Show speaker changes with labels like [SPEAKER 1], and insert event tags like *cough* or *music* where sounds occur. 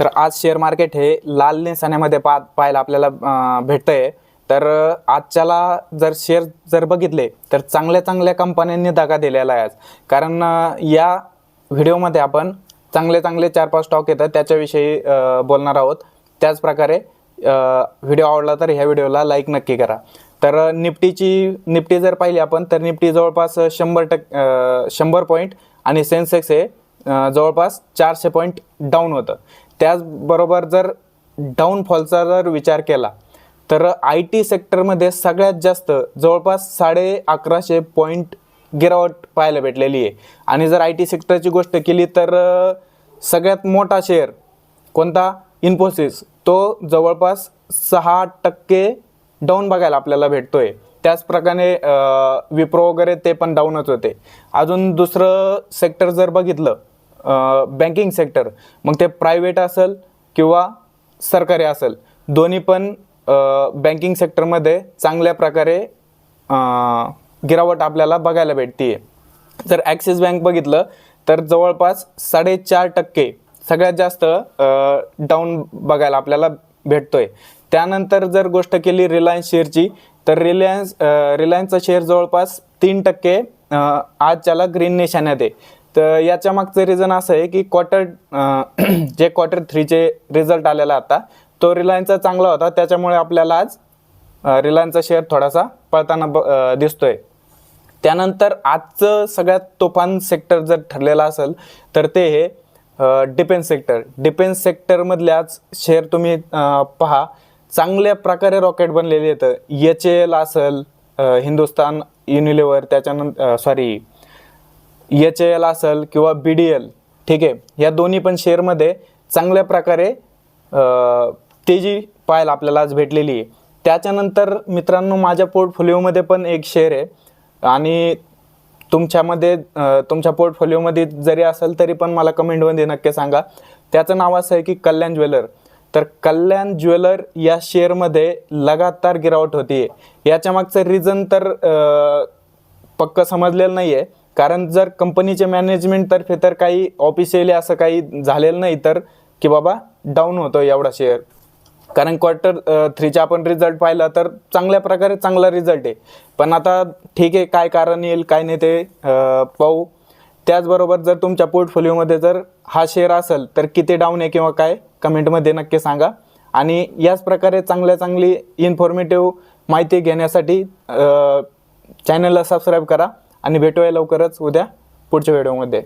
[SPEAKER 1] तर आज share market हे लाल निशाण्यामध्ये पा पाहायला आपल्याला भेटतं भेटतंय. तर आजच्याला जर शेअर जर बघितले तर चांगल्या चांगल्या कंपन्यांनी धगा दिलेला आहे आज. कारण या व्हिडिओमध्ये आपण चांगले चांगले चार पाच स्टॉक येतात त्याच्याविषयी बोलणार आहोत. त्याचप्रकारे व्हिडिओ आवडला तर ह्या व्हिडिओला लाईक नक्की करा. तर निफ्टीची निफ्टी जर पाहिली आपण तर निफ्टी जवळपास शंभर टक्के शंभर पॉईंट आणि सेन्सेक्स हे जवळपास चारशे पॉईंट डाऊन होतं. त्याचबरोबर जर डाऊनफॉलचा जर विचार केला तर आय टी सेक्टरमध्ये सगळ्यात जास्त जवळपास साडे अकराशे पॉईंट गिरावट पाहायला भेटलेली आहे. आणि जर आय टी सेक्टरची गोष्ट केली तर सगळ्यात मोठा शेअर कोणता? इन्फोसिस तो जवळपास सहा टक्के डाऊन बघायला आपल्याला भेटतोय. त्याचप्रकारे विप्रो वगैरे ते पण डाऊनच होते. अजून दुसरं सेक्टर जर बघितलं बँकिंग सेक्टर मग ते प्रायव्हेट असेल किंवा सरकारी असेल. दोन्ही पण बँकिंग सेक्टरमध्ये चांगल्या प्रकारे गिरावट आपल्याला बघायला भेटते जर ॲक्सिस बँक बघितलं तर जवळपास साडेचार टक्के सगळ्यात जास्त डाऊन बघायला आपल्याला भेटतोय. त्यानंतर जर गोष्ट केली रिलायन्स शेअरची तर रिलायन्स रिलायन्सचा शेअर जवळपास तीन टक्के आजच्याला ग्रीन निशाण्यात आहे. तर याच्या मागचं रिझन असं आहे की क्वार्टर *clears throat* जे क्वार्टर थ्रीचे रिझल्ट आलेला आता तो रिलायन्सचा चांगला होता. त्याच्यामुळे आपल्याला आज रिलायन्सचा शेअर थोडासा पळताना ब दिसतोय. त्यानंतर आजचं सगळ्यात तुफान सेक्टर जर ठरलेलं असेल तर ते हे डिफेन्स सेक्टर डिफेन्स सेक्टरमधले आज शेअर तुम्ही पहा. चांगल्या प्रकारे रॉकेट बनलेले येतं एच एल असेल हिंदुस्तान युनिलिव्हर त्याच्यानंतर सॉरी एच एल असेल किंवा बी डी एल ठीक आहे? या दोन्ही पण शेअरमध्ये चांगल्या प्रकारे तेजी पाहायला आपल्याला आज भेटलेली आहे. त्याच्यानंतर मित्रांनो माझ्या पोर्टफोलिओमध्ये पण एक शेअर आहे. आणि तुमच्यामध्ये तुमच्या पोर्टफोलिओमध्ये जरी असेल तरी पण मला कमेंटमध्ये नक्की सांगा. त्याचं नाव असं आहे की कल्याण ज्वेलर. तर कल्याण ज्वेलर या शेअरमध्ये लगातार गिरावट होती याच्या मागचं रिझन तर पक्क समजलेलं नाही आहे कारण जर कंपनीचे मॅनेजमेंटतर्फे तर काही ऑफिशियली असं काही झालेलं नाही तर की बाबा डाऊन होतो एवढा शेअर कारण क्वार्टर थ्रीचा आपण रिझल्ट पाहिला तर चांगल्या प्रकारे चांगला रिझल्ट आहे. पण आता ठीक आहे काय कारण येईल काय नाही ते पाहू. त्याचबरोबर जर तुमच्या पोर्टफोलिओमध्ये जर हा शेअर असेल तर किती डाऊन आहे किंवा काय कमेंटमध्ये नक्की सांगा. आणि याच प्रकारे चांगल्या चांगली इन्फॉर्मेटिव्ह माहिती घेण्यासाठी चॅनलला सबस्क्राईब करा. आणि भेटूया लवकरच उद्या पुढच्या व्हिडिओमध्ये.